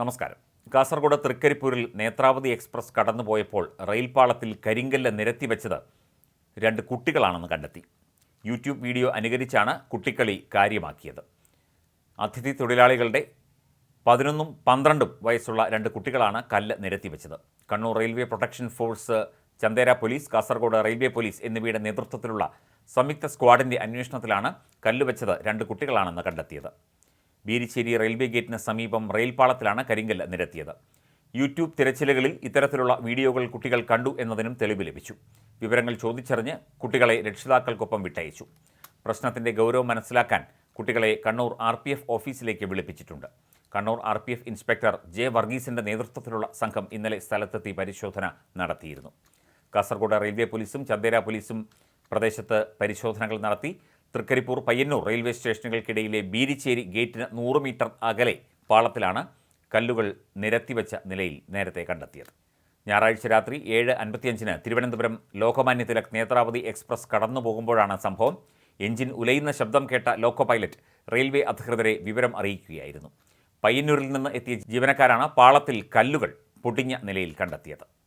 നമസ്കാരം. കാസർഗോഡ് തൃക്കരിപ്പൂരിൽ നേത്രാവതി എക്സ്പ്രസ് കടന്നുപോയപ്പോൾ റെയിൽപാളത്തിൽ കരിങ്കല്ല് നിരത്തി നിരത്തിവെച്ചത് രണ്ട് കുട്ടികളാണെന്ന് കണ്ടെത്തി. യൂട്യൂബ് വീഡിയോ അനുകരിച്ചാണ് കുട്ടിക്കളി കാര്യമാക്കിയത്. അതിഥി തൊഴിലാളികളുടെ പതിനൊന്നും പന്ത്രണ്ടും വയസ്സുള്ള രണ്ട് കുട്ടികളാണ് കല്ല് നിരത്തി വെച്ചത്. Kannur railway protection force Chandera police Kasaragod railway police എന്നിവയുടെ നേതൃത്വത്തിലുള്ള സംയുക്ത സ്ക്വാഡിന്റെ അന്വേഷണത്തിലാണ് കല്ലുവെച്ചത് രണ്ട് കുട്ടികളാണെന്ന് കണ്ടെത്തിയത്. ബീരിശ്ശേരി റെയിൽവേ ഗേറ്റിന് സമീപം റെയിൽപാളത്തിലാണ് കരിങ്കല്ല് നിരത്തിയത്. യൂട്യൂബ് തിരച്ചിലുകളിൽ ഇത്തരത്തിലുള്ള വീഡിയോകൾ കുട്ടികൾ കണ്ടു എന്നതിനും തെളിവ് ലഭിച്ചു. വിവരങ്ങൾ ചോദിച്ചറിഞ്ഞ് കുട്ടികളെ രക്ഷിതാക്കൾക്കൊപ്പം വിട്ടയച്ചു. പ്രശ്നത്തിന്റെ ഗൗരവം മനസ്സിലാക്കാൻ കുട്ടികളെ കണ്ണൂർ ആർ പി എഫ് ഓഫീസിലേക്ക് വിളിപ്പിച്ചിട്ടുണ്ട്. Kannur R P F inspector J വർഗീസിന്റെ നേതൃത്വത്തിലുള്ള സംഘം ഇന്നലെ സ്ഥലത്തെത്തി പരിശോധന നടത്തിയിരുന്നു. കാസർഗോഡ് റെയിൽവേ പോലീസും ചന്ദേര പോലീസും പ്രദേശത്ത് പരിശോധനകൾ നടത്തി തൃക്കരിപ്പൂർ പയ്യന്നൂർ റെയിൽവേ സ്റ്റേഷനുകൾക്കിടയിലെ ബീരിച്ചേരി ഗേറ്റിന് നൂറ് മീറ്റർ അകലെ പാളത്തിലാണ് കല്ലുകൾ നിരത്തിവെച്ച നിലയിൽ നേരത്തെ കണ്ടെത്തിയത്. ഞായറാഴ്ച രാത്രി ഏഴ് അൻപത്തിയഞ്ചിന് തിരുവനന്തപുരം ലോകമാന്യ തിലക് നേത്രാവതി എക്സ്പ്രസ് കടന്നു പോകുമ്പോഴാണ് സംഭവം. എഞ്ചിൻ ഉലയുന്ന ശബ്ദം കേട്ട ലോക്കോ പൈലറ്റ് റെയിൽവേ അധികൃതരെ വിവരം അറിയിക്കുകയായിരുന്നു. പയ്യന്നൂരിൽ നിന്ന് എത്തിയ ജീവനക്കാരാണ് പാളത്തിൽ കല്ലുകൾ പൊടിഞ്ഞ നിലയിൽ കണ്ടെത്തിയത്.